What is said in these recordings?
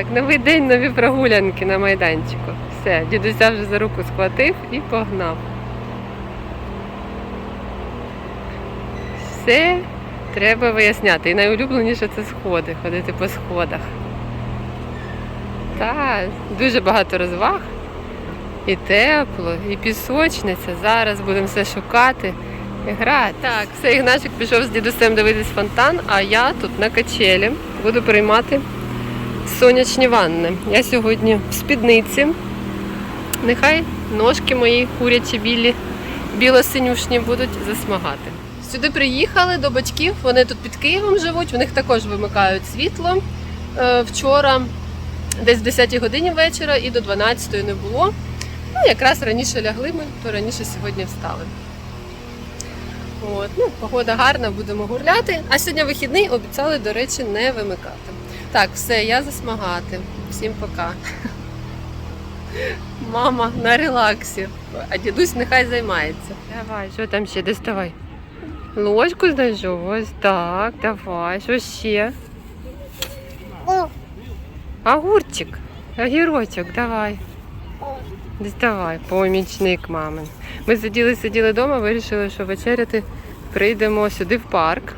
Так, новий день, нові прогулянки на майданчику. Все, дідуся вже за руку схватив і погнав. Все треба виясняти. І найулюбленіше це сходи, ходити по сходах. Так, дуже багато розваг. І тепло, і пісочниця. Зараз будемо все шукати і грати. Так, все, Ігнатик пішов з дідусем дивитись фонтан, а я тут на качелі буду приймати сонячні ванни. Я сьогодні в спідниці. Нехай ножки мої курячі білі, біло-синюшні будуть засмагати. Сюди приїхали до батьків, вони тут під Києвом живуть, в них також вимикають світло. Е, Вчора десь в 10 годині вечора і до 12 не було. Ну, якраз раніше лягли ми, то раніше сьогодні встали. От, ну, погода гарна, будемо гуляти. А сьогодні вихідний обіцяли, до речі, не вимикати. Так, все, я засмагати. Всім пока. Мама на релаксі. А дідусь нехай займається. Давай, що там ще доставай? Ложку знайшов. Ось так, давай. Що ще? Огурчик, огірочок, давай. Доставай, помічник мамин. Ми сиділи, сиділи вдома, вирішили, що вечеряти прийдемо сюди в парк.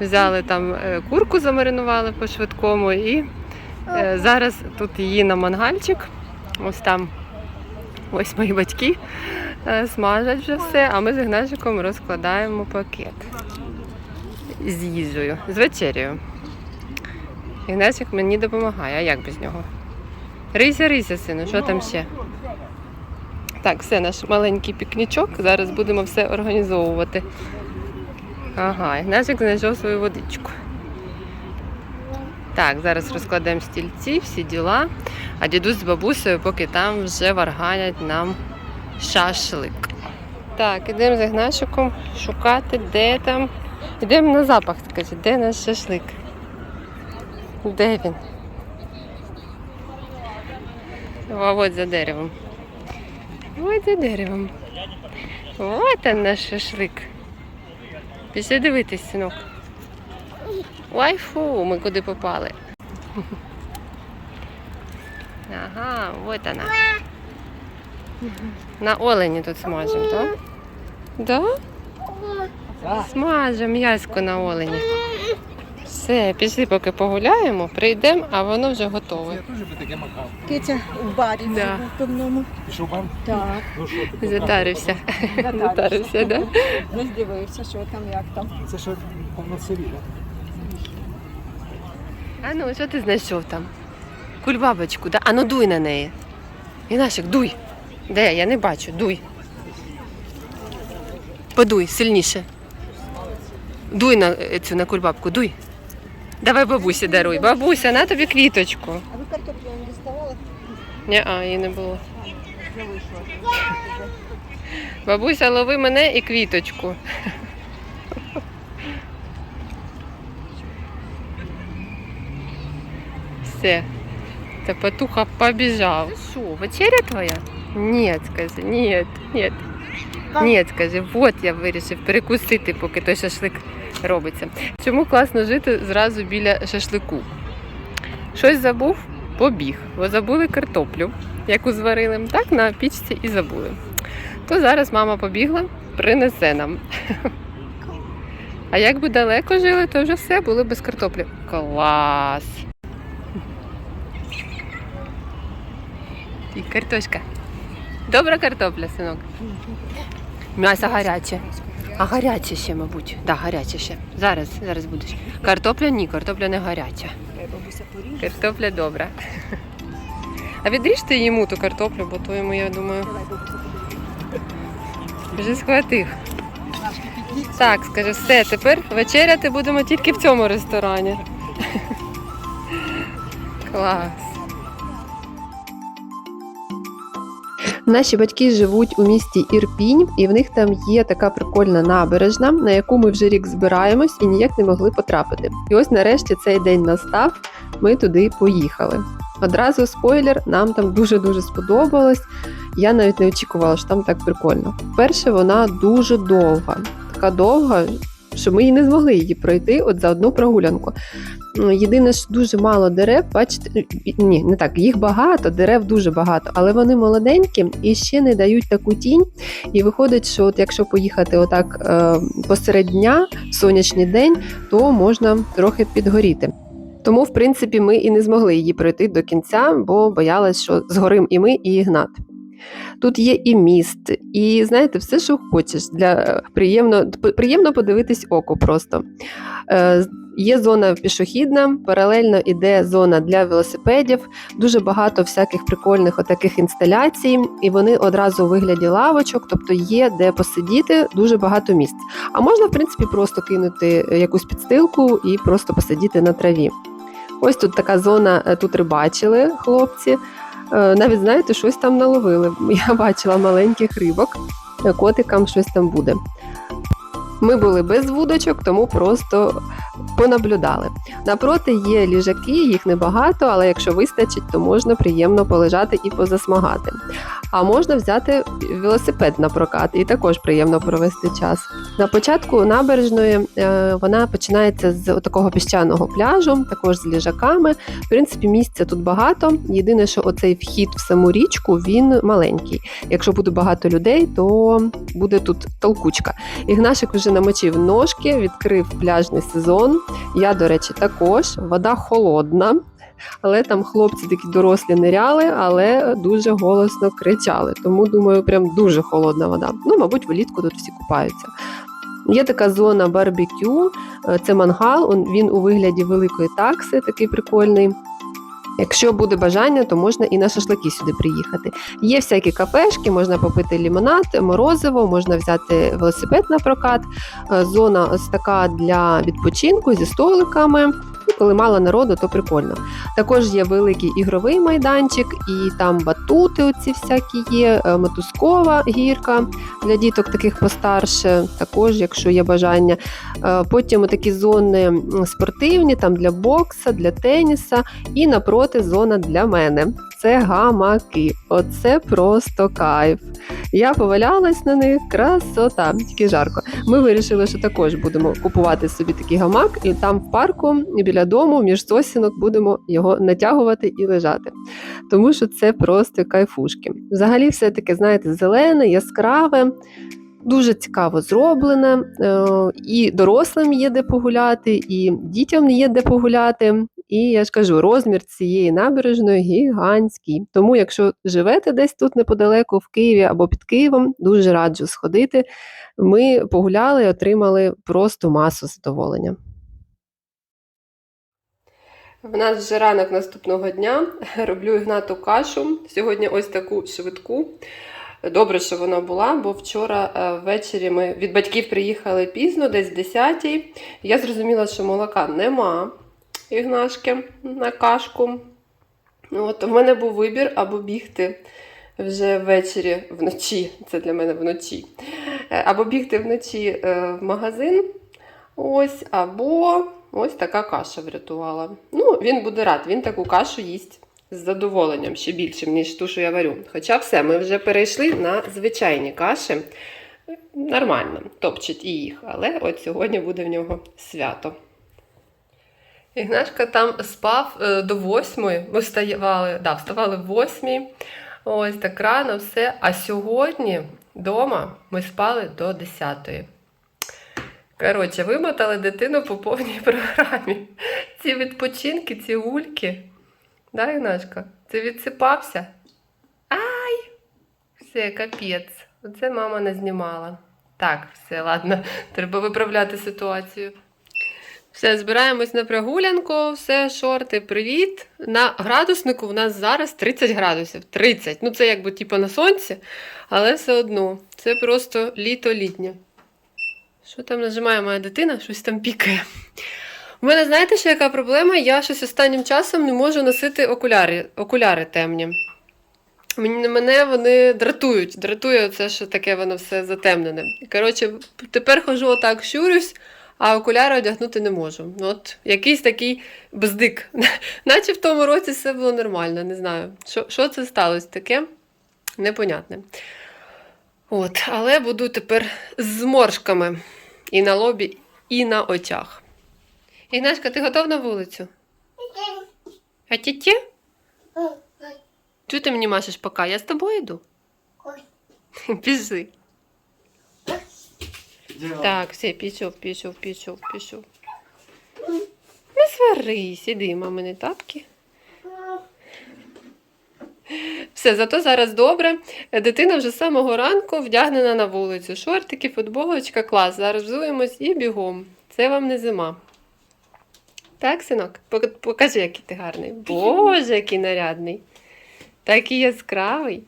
Взяли там е, курку, замаринували по швидкому і е, зараз тут її на мангальчик. Ось там ось мої батьки е, смажать вже все, а ми з Ігнашиком розкладаємо пакет з їжею, з вечерею. Ігнасик мені допомагає, а як без нього? Рися, рися, сину, що там ще? Так, все, наш маленький пікнічок. Зараз будемо все організовувати. Ага, Ігнасик знайшов свою водичку. Так, зараз розкладемо стільці, всі діла. А дідусь з бабусею, поки там вже варганять нам шашлик. Так, ідемо з Ігнашиком шукати, де там. Йдемо на запах, скажи, де наш шашлик? Де він? А от за деревом. От за деревом. От он наш шашлик. Пішли дивитись, синок. Ой, фу, ми куди попали. Ага, от вона. На олені тут смажемо, так? Да? Смажемо м'язку на олені. Все, пішли, поки погуляємо, прийдемо, а воно вже готове. Я теж би таке макав. Киця в барі Да. в певному. Пішов бам? Так. Ну що ти? Затарився. Затарився, да? Не здивився, що там, як там. Це ще повно селі, так? А ну, що ти знайшов там? Кульбабочку, да? А ну дуй на неї. Інашик, дуй. Де? Я не бачу, дуй. Подуй сильніше. Дуй на е, цю на кульбабку, дуй. Давай бабусі даруй. Бабуся, на тобі квіточку. А ви картоплю не діставали? Ні, а її не було. Бабуся, лови мене і квіточку. Все. Та петуха побіжав. Що, вечеря твоя? Ні, скажи, ні, ні. Ні, скажи, от я вирішив перекусити, поки той шашлик робиться. Чому класно жити зразу біля шашлику? Щось забув, побіг. Бо забули картоплю, яку зварили, так на пічці і забули то зараз мама побігла, принесе нам. А як би далеко жили, то вже все було без картоплі. Клас! І картошка. Добра картопля, синок. М'ясо гаряче. А гаряче ще, мабуть. Так, да, гаряче ще. Зараз, зараз будеш. Картопля ні, картопля не гаряча. Картопля добра. А відріжте йому ту картоплю, бо то йому, я думаю, вже схватив. Так, скажи, все, тепер вечеряти будемо тільки в цьому ресторані. Клас. Наші батьки живуть у місті Ірпінь, і в них там є така прикольна набережна, на яку ми вже рік збираємось і ніяк не могли потрапити. І ось нарешті цей день настав. Ми туди поїхали. Одразу спойлер, нам там дуже-дуже сподобалось. Я навіть не очікувала, що там так прикольно. Перше, вона дуже довга, така довга, що ми і не змогли її пройти от за одну прогулянку. Ну, Єдине, що дуже мало дерев, бачите, ні, не так, їх багато, дерев дуже багато, але вони молоденькі і ще не дають таку тінь. І виходить, що от якщо поїхати отак е, посеред дня, в сонячний день, то можна трохи підгоріти. Тому, в принципі, ми і не змогли її пройти до кінця, бо боялись, що згорим і ми, і Ігнат. Тут є і міст, і знаєте, все, що хочеш. Для е, приємно, приємно подивитись око просто. Е, Є зона пішохідна, паралельно іде зона для велосипедів, дуже багато всяких прикольних отаких інсталяцій, і вони одразу у вигляді лавочок, тобто є де посидіти, дуже багато місць. А можна, в принципі, просто кинути якусь підстилку і просто посидіти на траві. Ось тут така зона, е, тут рибачили хлопці. Е, Навіть знаєте, щось там наловили. Я бачила маленьких рибок, котикам щось там буде. Ми були без вудочок, тому просто понаблюдали. Напроти є ліжаки, їх небагато, але якщо вистачить, то можна приємно полежати і позасмагати. А можна взяти велосипед на прокат і також приємно провести час. На початку набережної е, вона починається з такого піщаного пляжу, також з ліжаками. В принципі, місця тут багато. Єдине, що оцей вхід в саму річку він маленький. Якщо буде багато людей, то буде тут толкучка. Ігнашик вже намочив ножки, відкрив пляжний сезон. Я, до речі, також. Вода холодна. Але там хлопці такі дорослі ниряли, але дуже голосно кричали. Тому думаю, прям дуже холодна вода. Ну, мабуть, влітку тут всі купаються. Є така зона барбекю, е, це мангал, він у вигляді великої такси, такий прикольний. Якщо буде бажання, то можна і на шашлики сюди приїхати. Є всякі кафешки, можна попити лімонад, морозиво, можна взяти велосипед на прокат. Е, Зона ось така для відпочинку зі столиками. Коли мало народу, то прикольно. Також є великий ігровий майданчик, і там батути оці всякі є, е, мотузкова гірка для діток таких постарше, також, якщо є бажання. Е, Потім такі зони спортивні, там для бокса, для теніса, і напроти зона для мене. Це гамаки. Оце просто кайф. Я повалялась на них, красота, тільки жарко. Ми вирішили, що також будемо купувати собі такий гамак, і там в парку біля дому, між сосінок, будемо його натягувати і лежати. Тому що це просто кайфушки. Взагалі, все таке, знаєте, зелене, яскраве. Дуже цікаво зроблене, е, і дорослим є де погуляти, і дітям є де погуляти. І я ж кажу, розмір цієї набережної гігантський. Тому, якщо живете десь тут неподалеку, в Києві або під Києвом, дуже раджу сходити. Ми погуляли і отримали просто масу задоволення. В нас вже ранок наступного дня. Роблю Ігнату кашу. Сьогодні ось таку швидку. Добре, що вона була, бо вчора е, ввечері ми від батьків приїхали пізно, десь 10 Я зрозуміла, що молока нема ігнашки на кашку. Ну, От, в мене був вибір або бігти вже ввечері вночі, це для мене вночі, е, або бігти вночі е, в магазин. Ось, або ось така каша врятувала. Ну, він буде рад, він таку кашу їсть з задоволенням ще більшим, ніж ту, що я варю. Хоча все, ми вже перейшли на звичайні каші. Нормально, топчуть і їх, але от сьогодні буде в нього свято. Ігнашка там спав е, до восьмої. Ми вставали, да, вставали в восьмій. Ось так рано все. А сьогодні вдома ми спали до десятої. Коротше, вимотали дитину по повній програмі. Ці відпочинки, ці гульки. Да, Ігнашка? Ти відсипався? Ай! Все, капець. Оце мама не знімала. Так, все, ладно, треба виправляти ситуацію. Все, збираємось на прогулянку, все, шорти, привіт. На градуснику в нас зараз 30 градусів. 30. Ну, це якби типу на сонці, але все одно. Це просто літо-літнє. Що там нажимає моя дитина? Щось там пікає. У мене, знаєте, що яка проблема? Я щось останнім часом не можу носити окуляри, окуляри темні. Мене вони дратують. Дратує це, що таке воно все затемнене. Коротше, тепер хожу отак, щурюсь, а окуляри одягнути не можу. От якийсь такий бздик. Наче в тому році все було нормально, не знаю. Що, що це сталося таке? Непонятне. От, але буду тепер з зморшками і на лобі, і на очах. Ігнашка, ти готов на вулицю? А тіті? Чого ти мені машеш пока? Я з тобою йду. Пішли. Так, все, пішов, пішов, пішов, пішов. Не сварись, іди, мамини тапки. Все, зато зараз добре. Дитина вже з самого ранку вдягнена на вулицю. Шортики, футболочка, клас. Зараз взуємось і бігом. Це вам не зима. Так, синок? Покажи, який ти гарний. Боже, який нарядний. Такий яскравий.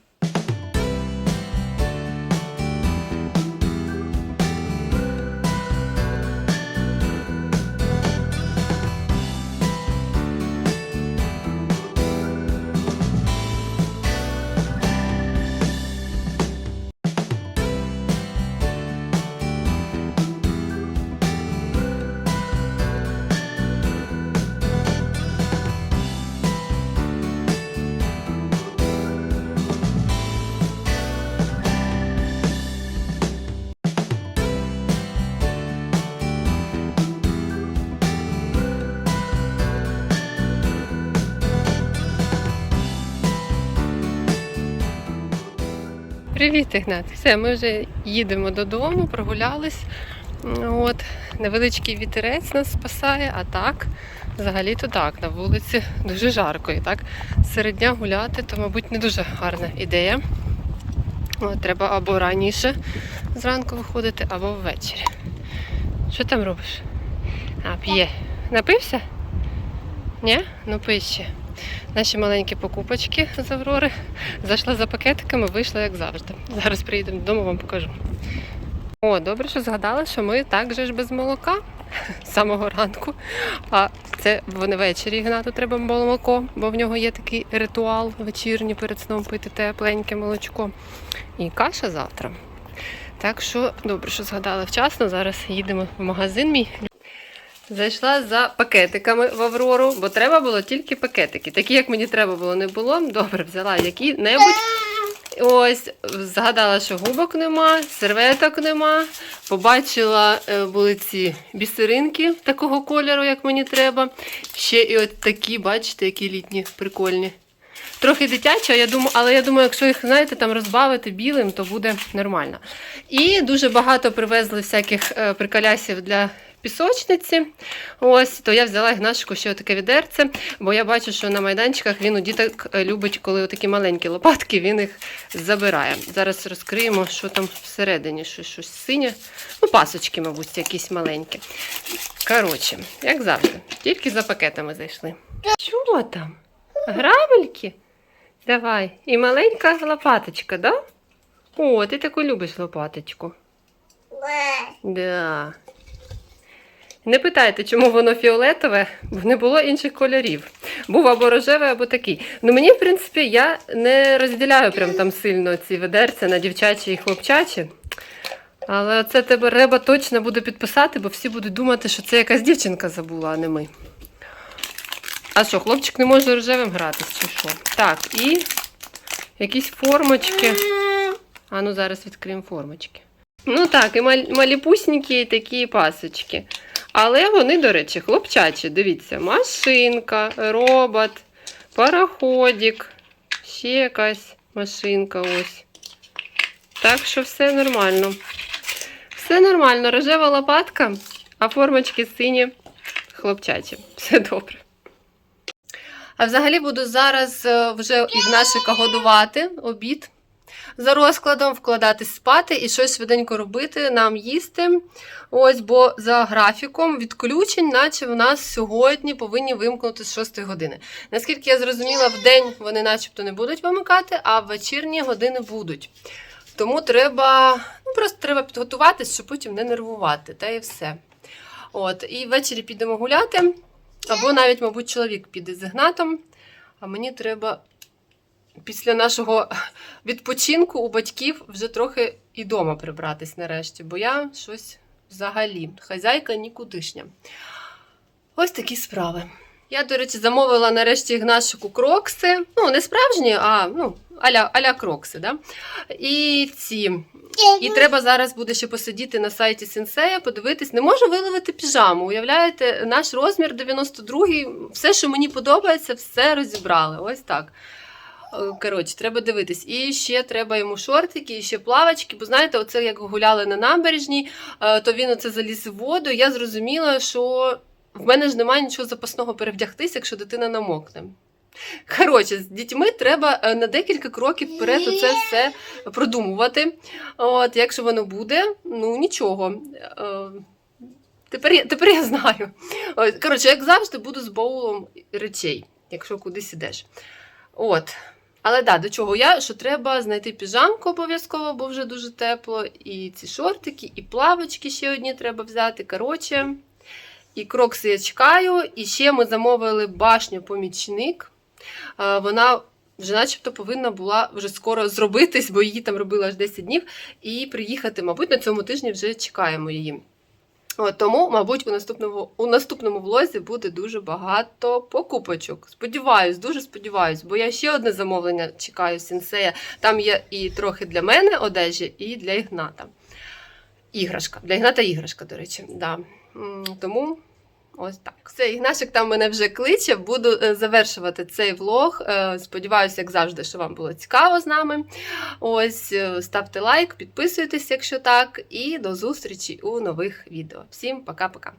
Привіт, Ігнат. Все, ми вже їдемо додому, прогулялись. От, невеличкий вітерець нас спасає, а так, взагалі-то так, на вулиці дуже жарко. І так серед дня гуляти, то, мабуть, не дуже гарна ідея. От, треба або раніше зранку виходити, або ввечері. Що там робиш? А, п'є. Напився? Ні? Ну пий ще. Наші маленькі покупочки з Аврори. Зайшла за пакетиками, вийшла як завжди. Зараз приїдемо додому, вам покажу. О, добре, що згадала, що ми так же ж без молока з самого ранку. А це вони ввечері Ігнату треба молоко, бо в нього є такий ритуал вечірній перед сном пити тепленьке молочко. І каша завтра. Так що добре, що згадала вчасно. Зараз їдемо в магазин мій. Зайшла за пакетиками в Аврору, бо треба було тільки пакетики. Такі, як мені треба було, не було. Добре, взяла які-небудь. Ось, згадала, що губок нема, серветок нема. Побачила, е, були ці бісеринки такого кольору, як мені треба. Ще і от такі, бачите, які літні, прикольні. Трохи дитячі, я думаю, але я думаю, якщо їх, знаєте, там розбавити білим, то буде нормально. І дуже багато привезли всяких е, приколясів для пісочниці. Ось, то я взяла Ігнашку ще таке відерце, бо я бачу, що на майданчиках він у діток е, любить, коли такі маленькі лопатки, він їх забирає. Зараз розкриємо, що там всередині, що щось синє. Ну, пасочки, мабуть, якісь маленькі. Коротше, як завжди, тільки за пакетами зайшли. Що там? Грабельки? Давай. І маленька лопаточка, да? О, ти таку любиш лопаточку. Да. Не питайте, чому воно фіолетове, бо не було інших кольорів. Був або рожевий, або такий. Ну мені, в принципі, я не розділяю прям там сильно ці ведерця на дівчачі і хлопчачі. Але це тебе треба точно буде підписати, бо всі будуть думати, що це якась дівчинка забула, а не ми. А що, хлопчик не може рожевим гратись, чи що? Так, і якісь формочки. А ну зараз відкриємо формочки. Ну так, і мал- маліпусінькі такі пасочки. Але вони, до речі, хлопчачі. Дивіться, машинка, робот, пароходик, ще якась машинка ось. Так що все нормально. Все нормально, рожева лопатка, а формочки сині, хлопчачі. Все добре. А взагалі буду зараз е, вже Ігнашика годувати обід за розкладом, вкладатись спати і щось швиденько робити, нам їсти. Ось, бо за графіком відключень, наче в нас сьогодні повинні вимкнути з 6 години. Наскільки я зрозуміла, в день вони начебто не будуть вимикати, а в вечірні години будуть. Тому треба, ну просто треба підготуватись, щоб потім не нервувати, та і все. От, і ввечері підемо гуляти, або навіть, мабуть, чоловік піде з Ігнатом, а мені треба після нашого відпочинку у батьків вже трохи і дома прибратись нарешті, бо я щось взагалі хазяйка нікудишня. Ось такі справи. Я, до речі, замовила нарешті Ігнашику крокси. Ну, не справжні, а ну, аля, аля крокси. Да? І ці. І треба зараз буде ще посидіти на сайті Сенсея, подивитись. Не можу виловити піжаму. Уявляєте, наш розмір 92-й, все, що мені подобається, все розібрали. Ось так. Коротше, треба дивитись. І ще треба йому шортики, і ще плавочки. Бо знаєте, оце як гуляли на набережній, е, то він оце заліз в воду. Я зрозуміла, що в мене ж немає нічого запасного перевдягтись, якщо дитина намокне. Коротше, з дітьми треба е, на декілька кроків вперед це все продумувати. От, якщо воно буде, ну нічого. Е, Тепер я, тепер я знаю. Коротше, як завжди, буду з боулом речей, якщо кудись ідеш. От. Але да, до чого я? Що треба знайти піжамку обов'язково, бо вже дуже тепло. І ці шортики, і плавочки ще одні треба взяти. Коротше, і крокси я чекаю. І ще ми замовили башню помічник. Е, Вона вже начебто повинна була вже скоро зробитись, бо її там робили аж 10 днів, і приїхати, мабуть, на цьому тижні вже чекаємо її. От, тому, мабуть, у наступному, у наступному влозі буде дуже багато покупочок. Сподіваюсь, дуже сподіваюсь, бо я ще одне замовлення чекаю сінсея. Там є і трохи для мене одежі, і для Ігната. Іграшка. Для Ігната іграшка, до речі. Да. Тому ось так. Все, Ігнашик там мене вже кличе. Буду е, завершувати цей влог. Е, Сподіваюся, як завжди, що вам було цікаво з нами. Ось е, ставте лайк, підписуйтесь, якщо так, і до зустрічі у нових відео. Всім пока-пока.